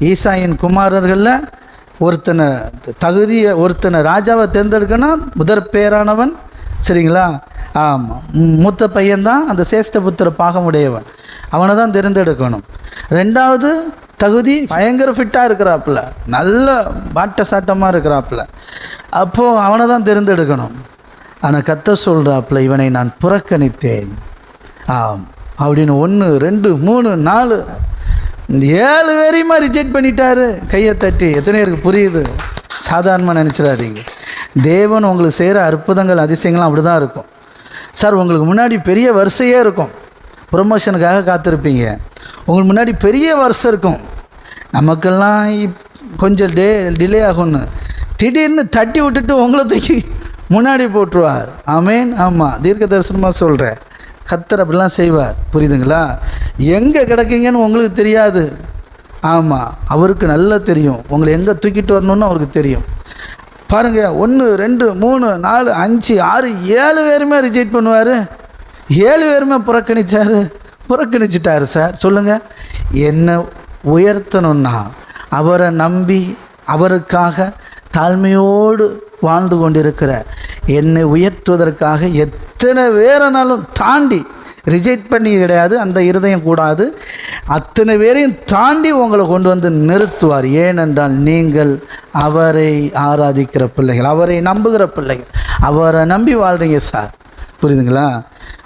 ஈசாயின் குமாரர்களில் ஒருத்தனை தகுதியை ஒருத்தனை ராஜாவை தேர்ந்தெடுக்கணும் முதற் பேரானவன் சரிங்களா? ஆமாம் மூத்த பையன்தான் அந்த சேஷ்டபுத்திர பாகமுடையவன். அவனை தான் தேர்ந்தெடுக்கணும். ரெண்டாவது தகுதி பயங்கர ஃபிட்டாக இருக்கிறாப்புல. நல்ல பாட்ட சாட்டமாக இருக்கிறாப்புல. அப்போது அவனை தான் தேர்ந்தெடுக்கணும். ஆனால் கத்த சொல்கிறாப்புல இவனை நான் புறக்கணித்தேன். ஆம் அப்படின்னு ஒன்று ரெண்டு மூணு நாலு ஏழு பேரையுமா ரிஜெக்ட் பண்ணிட்டாரு. கையை தட்டி. எத்தனை பேருக்கு புரியுது? சாதாரணமாக நினச்சிடாதீங்க. தேவன் உங்களுக்கு செய்கிற அற்புதங்கள் அதிசயங்கள்லாம் அப்படி தான் இருக்கும். சார் உங்களுக்கு முன்னாடி பெரிய வரிசையே இருக்கும். ப்ரொமோஷனுக்காக காத்திருப்பீங்க. உங்களுக்கு முன்னாடி பெரிய வருஷம் இருக்கும். நமக்கெல்லாம் இப் கொஞ்சம் டே டிலே ஆகும்னு. திடீர்னு தட்டி விட்டுட்டு உங்களை தூக்கி முன்னாடி போட்டுருவார். ஆமேன் ஆமாம் தீர்க்க தரிசனமாக சொல்கிறேன் கத்தர் அப்படிலாம் செய்வார். புரியுதுங்களா? எங்கே கிடக்கீங்கன்னு உங்களுக்கு தெரியாது. ஆமாம் அவருக்கு நல்லா தெரியும். உங்களை எங்கே தூக்கிட்டு வரணும்னு அவருக்கு தெரியும். பாருங்கள் ஒன்று ரெண்டு மூணு நாலு அஞ்சு ஆறு ஏழு பேருமே ரிஜெக்ட் பண்ணுவார். ஏழு பேருமே புறக்கணித்தார் புறக்கணிச்சிட்டாரு சார். சொல்லுங்கள் என்ன உயர்த்தணும்னா அவரை நம்பி அவருக்காக தாழ்மையோடு வாழ்ந்து கொண்டிருக்கிற என்னை உயர்த்துவதற்காக எத்தனை பேரனாலும் தாண்டி ரிஜெக்ட் பண்ணி கிடையாது அந்த இருதயம் கூடாது. அத்தனை பேரையும் தாண்டி உங்களை கொண்டு வந்து நிறுத்துவார். ஏனென்றால் நீங்கள் அவரை ஆராதிக்கிற பிள்ளைகள் அவரை நம்புகிற பிள்ளைகள். அவரை நம்பி வாழ்கிறீங்க சார். புரியுதுங்களா?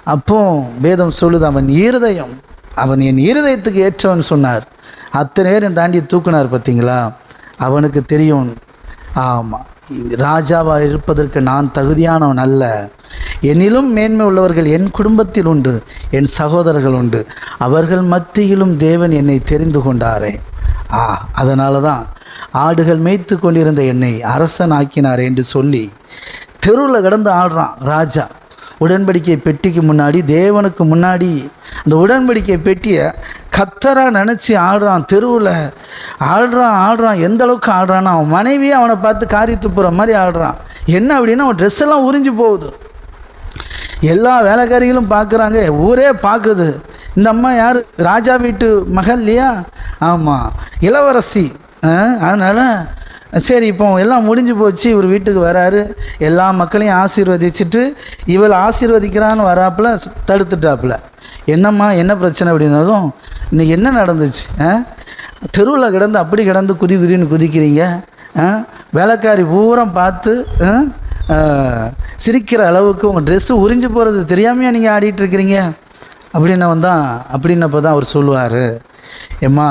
அப்போ வேதம் சொல்லுது அவன் இருதயம் அவன் என் இருதயத்துக்கு ஏற்றவன் சொன்னார். அத்தனை பேரையும் தாண்டி தூக்குனார் பார்த்தீங்களா? அவனுக்கு தெரியும். ஆமாம் ராஜாவாக இருப்பதற்கு நான் தகுதியானவன் அல்ல. என்னிலும் மேன்மை உள்ளவர்கள் என் குடும்பத்தில் உண்டு என் சகோதரர்கள் உண்டு. அவர்கள் மத்தியிலும் தேவன் என்னை தெரிந்து கொண்டாரே. ஆ அதனால தான் ஆடுகள் மேய்த்து கொண்டிருந்த என்னை அரசன் ஆக்கினார் என்று சொல்லி தெருவில் கடந்து ஆடுறான் ராஜா. உடன்படிக்கை பெட்டிக்கு முன்னாடி தேவனுக்கு முன்னாடி அந்த உடன்படிக்கை பெட்டியை கத்தராக நினச்சி ஆடுறான் தெருவில். ஆடுறான் ஆடுறான் எந்த அளவுக்கு ஆடுறான்னா அவன் மனைவியே அவனை பார்த்து காரி துப்புற மாதிரி ஆடுறான். என்ன அப்படின்னா அவன் ட்ரெஸ் எல்லாம் உறிஞ்சு போகுது. எல்லா வேலைக்காரிகளும் பார்க்குறாங்க. ஊரே பார்க்குது. இந்த அம்மா யார்? ராஜா வீட்டு மகள் இல்லையா? ஆமாம் இளவரசி. அதனால் சரி இப்போ எல்லாம் முடிஞ்சு போச்சு. இவர் வீட்டுக்கு வராரு. எல்லா மக்களையும் ஆசீர்வதிச்சுட்டு இவள் ஆசீர்வதிக்கிறான்னு வராப்புல தடுத்துட்டாப்புல. என்னம்மா என்ன பிரச்சனை அப்படின்னாலும் இன்னைக்கு என்ன நடந்துச்சு? தெருவில் கிடந்து அப்படி கிடந்து குதி குதின்னு குதிக்கிறீங்க. ஆ? வேலைக்காரி பூரம் பார்த்து ஆ, சிரிக்கிற அளவுக்கு உங்கள் ட்ரெஸ்ஸு உறிஞ்சு போகிறது தெரியாமையா நீங்கள் ஆடிட்டு இருக்கிறீங்க? அப்படின்னவன் தான் அப்படின்னப்போ தான் அவர் சொல்லுவார். ஏம்மா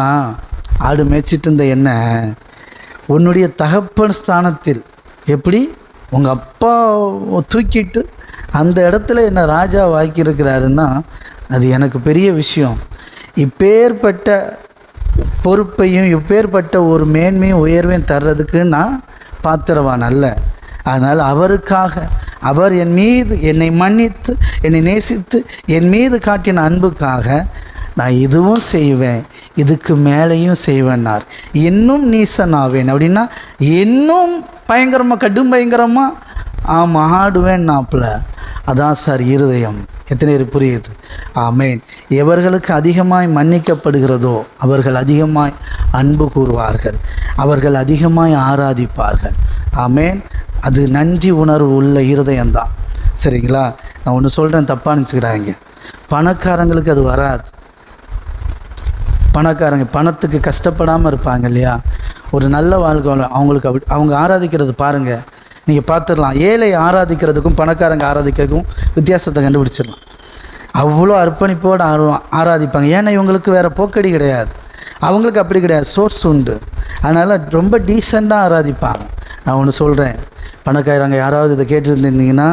ஆடு மேய்ச்சிட்டு இருந்த என்ன? உன்னுடைய தகப்பன் ஸ்தானத்தில். எப்படி? உங்கள் அப்பா தூக்கிட்டு அந்த இடத்துல என்ன ராஜா வாக்கியிருக்கிறாருன்னா அது எனக்கு பெரிய விஷயம். இப்பேற்பட்ட பொறுப்பையும் இப்பேற்பட்ட ஒரு மேன்மையும் உயர்வையும் தர்றதுக்கு நான் பாத்திரவான் அல்ல. அதனால் அவருக்காக அவர் என் மீது என்னை மன்னித்து என்னை நேசித்து என் மீது காட்டின அன்புக்காக நான் இதுவும் செய்வேன் இதுக்கு மேலேயும் செய்வேன்னார். இன்னும் நீசனாவேன். அப்படின்னா இன்னும் பயங்கரமாக கடும் பயங்கரமாக ஆமாம் ஆடுவேன் நாப்பில். அதான் சார் இருதயம். எத்தனை பேர் புரியுது? ஆமேன். எவர்களுக்கு அதிகமாய் மன்னிக்கப்படுகிறதோ அவர்கள் அதிகமாய் அன்பு கூறுவார்கள். அவர்கள் அதிகமாய் ஆராதிப்பார்கள். ஆமேன். அது நன்றி உணர்வு உள்ள இருதயம்தான். சரிங்களா? நான் ஒன்று சொல்கிறேன் தப்பாக நினச்சிக்கிறாங்க பணக்காரங்களுக்கு அது வராது. பணக்காரங்க பணத்துக்கு கஷ்டப்படாமல் இருப்பாங்க இல்லையா? ஒரு நல்ல வாழ்க்கை அவங்களுக்கு அப்படி அவங்க ஆராதிக்கிறது பாருங்கள் நீங்கள் பார்த்துடலாம் ஏழை ஆராதிக்கிறதுக்கும் பணக்காரங்க ஆராதிக்கிறதுக்கும் வித்தியாசத்தை கண்டுபிடிச்சிடலாம். அவ்வளோ அர்ப்பணிப்போடு ஆர்வம் ஆராதிப்பாங்க. ஏன்னா இவங்களுக்கு வேறு போக்கடி கிடையாது. அவங்களுக்கு அப்படி கிடையாது. சோர்ஸ் உண்டு. அதனால் ரொம்ப டீசெண்டாக ஆராதிப்பாங்க. நான் ஒன்று சொல்கிறேன் பணக்காரங்க யாராவது இதை கேட்டுருந்தீங்கன்னா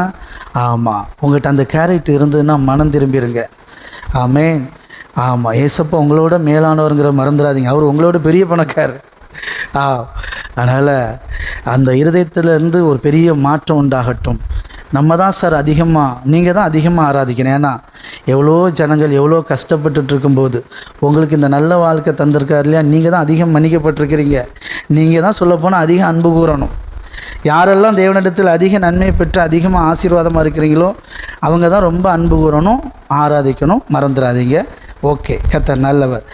ஆமாம் உங்கள்கிட்ட அந்த கேரக்டர் இருந்ததுன்னா மனம் திரும்பிடுங்க ஆமேன். ஆமாம் ஏசப்பா உங்களோட மேலானவருங்கிற மறந்துடாதீங்க. அவர் உங்களோட பெரிய பணக்காரர். ஆ அதனால் அந்த இருதயத்திலேருந்து ஒரு பெரிய மாற்றம் உண்டாகட்டும். நம்ம தான் சார் அதிகமாக நீங்கள் தான் அதிகமாக ஆராதிக்கணும். ஏன்னா எவ்வளோ ஜனங்கள் எவ்வளோ கஷ்டப்பட்டுட்டு இருக்கும்போது உங்களுக்கு இந்த நல்ல வாழ்க்கை தந்திருக்காரு இல்லையா? நீங்கள் தான் அதிகம் மன்னிக்கப்பட்டிருக்கிறீங்க. நீங்கள் தான் சொல்லப்போனால் அதிகம் அன்பு கூறணும். யாரெல்லாம் தேவனிடத்தில் அதிக நன்மை பெற்று அதிகமாக ஆசீர்வாதமாக இருக்கிறீங்களோ அவங்க தான் ரொம்ப அன்பு கூறணும் ஆராதிக்கணும் மறந்துடாதீங்க. ஓகே கத்தர் நல்லவர்.